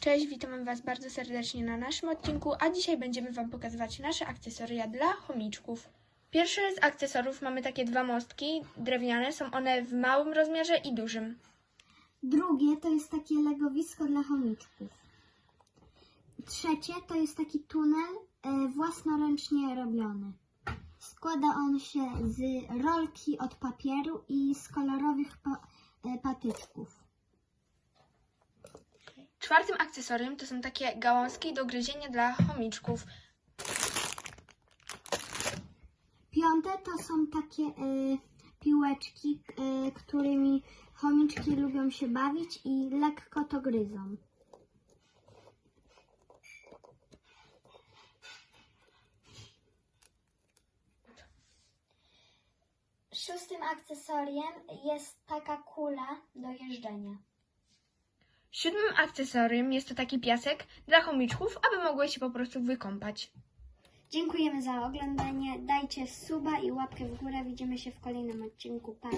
Cześć, witam Was bardzo serdecznie na naszym odcinku, a dzisiaj będziemy Wam pokazywać nasze akcesoria dla chomiczków. Pierwsze z akcesorów mamy takie dwa mostki drewniane, są one w małym rozmiarze i dużym. Drugie to jest takie legowisko dla chomiczków. Trzecie to jest taki tunel e, własnoręcznie robiony. Składa on się z rolki od papieru i z kolorowych pa, e, patyczków. Czwartym akcesorium to są takie gałązki do gryzienia dla chomiczków. Piąte to są takie e, piłeczki, e, którymi chomiczki lubią się bawić i lekko to gryzą. Szóstym akcesoriem jest taka kula do jeżdżenia. Siódmym akcesorium jest to taki piasek dla chomiczków, aby mogły się po prostu wykąpać. Dziękujemy za oglądanie. Dajcie suba i łapkę w górę. Widzimy się w kolejnym odcinku. Pa!